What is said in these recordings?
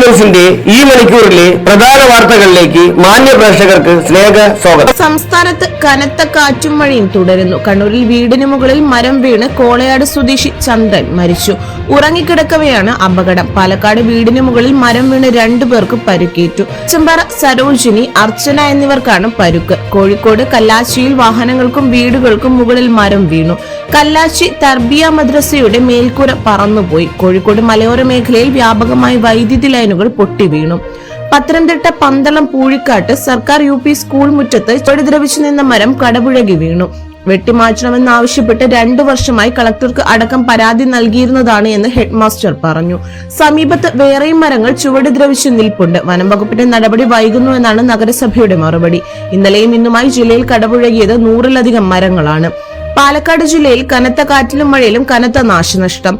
ന്യൂസിന്റെ ഈ മണിക്കൂറിലെ പ്രധാന വാർത്തകളിലേക്ക് മാന്യ പ്രേക്ഷകർക്ക് സ്നേഹ സ്വാഗതം. സംസ്ഥാനത്ത് കനത്ത കാറ്റും മഴയും തുടരുന്നു. കണ്ണൂരിൽ വീടിന് മുകളിൽ മരം വീണ് കോളയാട് സ്വദേശി ചന്ദ്രൻ മരിച്ചു. ഉറങ്ങിക്കിടക്കവെയാണ് അപകടം. പാലക്കാട് വീടിന് മുകളിൽ മരം വീണ് രണ്ടു പേർക്ക് പരുക്കേറ്റു. ചെമ്പാറ സരോജിനി അർച്ചന എന്നിവർക്കാണ് പരുക്ക്. കോഴിക്കോട് കല്ലാച്ചിയിൽ വാഹനങ്ങൾക്കും വീടുകൾക്കും മുകളിൽ മരം വീണു. കല്ലാച്ചി തർബിയ മദ്രസയുടെ മേൽക്കൂര പറന്നുപോയി. കോഴിക്കോട് മലയോര മേഖലയിൽ വ്യാപകമായി വൈദ്യുതി ലൈനുകൾ പൊട്ടി വീണു. പത്തനംതിട്ട പന്തളം പൂഴിക്കാട്ട് സർക്കാർ യു പി സ്കൂൾ മുറ്റത്ത് ചൊടിദ്രവിച്ചു നിന്ന മരം കടപുഴകി വീണു. വെട്ടിമാറ്റണമെന്നാവശ്യപ്പെട്ട് രണ്ടു വർഷമായി കളക്ടർക്ക് അടക്കം പരാതി നൽകിയിരുന്നതാണ് എന്ന് ഹെഡ്മാസ്റ്റർ പറഞ്ഞു. സമീപത്ത് വേറെയും മരങ്ങൾ ചുവട് ദ്രവിച്ച് നിൽപ്പുണ്ട്. വനം വകുപ്പിന്റെ നടപടി വൈകുന്നു എന്നാണ് നഗരസഭയുടെ മറുപടി. ഇന്നലെയും ഇന്നുമായി ജില്ലയിൽ കടപുഴകിയത് നൂറിലധികം മരങ്ങളാണ്. പാലക്കാട് ജില്ലയിൽ കനത്ത കാറ്റിലും മഴയിലും കനത്ത നാശനഷ്ടം.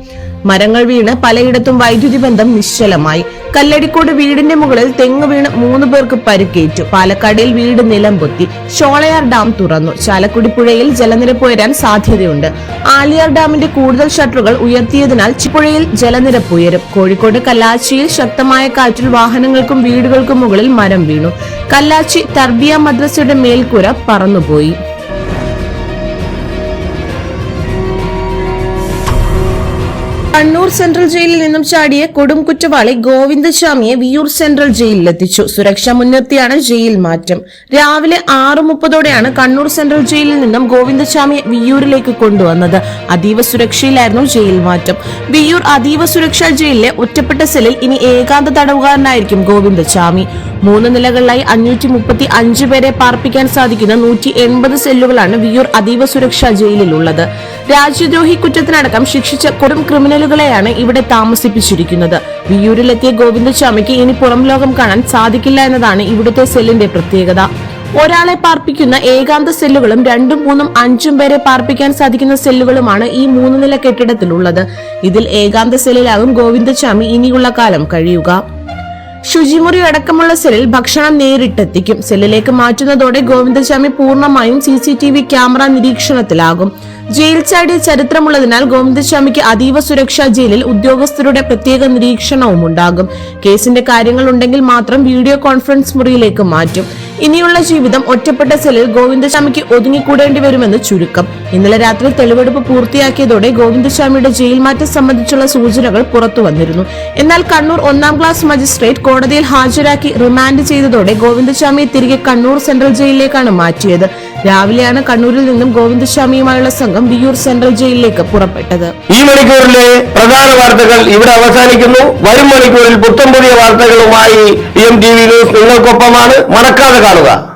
മരങ്ങൾ വീണ് പലയിടത്തും വൈദ്യുതി ബന്ധം നിശ്ചലമായി. കല്ലടിക്കോട് വീടിന്റെ മുകളിൽ തെങ്ങ് വീണ് മൂന്ന് പേർക്ക് പരുക്കേറ്റു. പാലക്കാടിൽ വീട് നിലം പൊത്തി ഷോളയാർ ഡാം തുറന്നു. ചാലക്കുടി പുഴയിൽ ജലനിരപ്പ് ഉയരാൻ സാധ്യതയുണ്ട്. ആലിയാർ ഡാമിന്റെ കൂടുതൽ ഷട്ടറുകൾ ഉയർത്തിയതിനാൽ പുഴയിൽ ജലനിരപ്പ് ഉയരും. കോഴിക്കോട് കല്ലാച്ചിയിൽ ശക്തമായ കാറ്റിൽ വാഹനങ്ങൾക്കും വീടുകൾക്കും മുകളിൽ മരം വീണു. കല്ലാച്ചി തർബിയ മദ്രസയുടെ മേൽക്കൂര പറന്നുപോയി. കണ്ണൂർ സെൻട്രൽ ജയിലിൽ നിന്നും ചാടിയ കൊടും കുറ്റവാളി ഗോവിന്ദസ്വാമിയെ വിയൂർ സെൻട്രൽ ജയിലിൽ എത്തിച്ചു. സുരക്ഷ മുൻനിർത്തിയാണ് ജയിൽ മാറ്റം. രാവിലെ ആറ് മുപ്പതോടെയാണ് കണ്ണൂർ സെൻട്രൽ ജയിലിൽ നിന്നും ഗോവിന്ദസ്വാമിയെ വിയൂരിലേക്ക് കൊണ്ടുവന്നത്. അതീവ സുരക്ഷയിലായിരുന്നു ജയിൽ മാറ്റം. വിയൂർ അതീവ സുരക്ഷാ ജയിലിലെ ഒറ്റപ്പെട്ട സെല്ലിൽ ഇനി ഏകാന്ത തടവുകാരനായിരിക്കും ഗോവിന്ദസ്വാമി മൂന്ന് നിലകളിലായി അഞ്ഞൂറ്റി മുപ്പത്തി അഞ്ച് പേരെ പാർപ്പിക്കാൻ സാധിക്കുന്ന നൂറ്റി എൺപത് സെല്ലുകളാണ് വിയൂർ അതീവ സുരക്ഷാ ജയിലിലുള്ളത്. രാജ്യദ്രോഹി കുറ്റത്തിനടക്കം ശിക്ഷിച്ച കൊടും ക്രിമിനലുകളെയാണ് ഇവിടെ താമസിപ്പിച്ചിരിക്കുന്നത്. വിയൂരിലെത്തിയ ഗോവിന്ദസ്വാമിക്ക് ഇനി പുറം ലോകം കാണാൻ സാധിക്കില്ല എന്നതാണ് ഇവിടുത്തെ സെല്ലിന്റെ പ്രത്യേകത. ഒരാളെ പാർപ്പിക്കുന്ന ഏകാന്ത സെല്ലുകളും രണ്ടും മൂന്നും അഞ്ചും പേരെ പാർപ്പിക്കാൻ സാധിക്കുന്ന സെല്ലുകളുമാണ് ഈ മൂന്ന് നില കെട്ടിടത്തിലുള്ളത്. ഇതിൽ ഏകാന്ത സെല്ലിലാകും ഗോവിന്ദസ്വാമി ഇനിയുള്ള കാലം കഴിയുക. ശുചിമുറി അടക്കമുള്ള സെല്ലിൽ ഭക്ഷണം നേരിട്ടെത്തിക്കും. സെല്ലിലേക്ക് മാറ്റുന്നതോടെ ഗോവിന്ദസ്വാമി പൂർണമായും സി ക്യാമറ നിരീക്ഷണത്തിലാകും. ജയിൽ ചാടിയ ചരിത്രമുള്ളതിനാൽ ഗോവിന്ദസ്വാമിക്ക് അതീവ സുരക്ഷാ ജയിലിൽ ഉദ്യോഗസ്ഥരുടെ പ്രത്യേക നിരീക്ഷണവും ഉണ്ടാകും കേസിന്റെ കാര്യങ്ങൾ ഉണ്ടെങ്കിൽ മാത്രം വീഡിയോ കോൺഫറൻസ് മുറിയിലേക്ക് മാറ്റും. ഇനിയുള്ള ജീവിതം ഒറ്റപ്പെട്ട സെല്ലിൽ ഗോവിന്ദസ്വാമിക്ക് ഒതുങ്ങിക്കൂടേണ്ടി വരുമെന്ന് ചുരുക്കം. ഇന്നലെ രാത്രി തെളിവെടുപ്പ് പൂർത്തിയാക്കിയതോടെ ഗോവിന്ദസ്വാമിയുടെ ജയിൽ മാറ്റം സംബന്ധിച്ചുള്ള സൂചനകൾ പുറത്തു വന്നിരുന്നു. എന്നാൽ കണ്ണൂർ ഒന്നാം ക്ലാസ് മജിസ്ട്രേറ്റ് കോടതിയിൽ ഹാജരാക്കി റിമാൻഡ് ചെയ്തതോടെ ഗോവിന്ദസ്വാമിയെ തിരികെ കണ്ണൂർ സെൻട്രൽ ജയിലിലേക്കാണ് മാറ്റിയത്. രാവിലെയാണ് കണ്ണൂരിൽ നിന്നും ഗോവിന്ദസ്വാമിയുമായുള്ള സംഘം വിയൂർ സെൻട്രൽ ജയിലിലേക്ക് പുറപ്പെട്ടത്. ഈ മണിക്കൂറിലെ പ്രധാന വാർത്തകൾ ഇവിടെ അവസാനിക്കുന്നു. വരും മണിക്കൂറിൽ പുത്തം പുതിയ വാർത്തകളുമായി എം ടി വി ന്യൂസ് നിങ്ങൾക്കൊപ്പമാണ്. മറക്കാതെ കാണുക.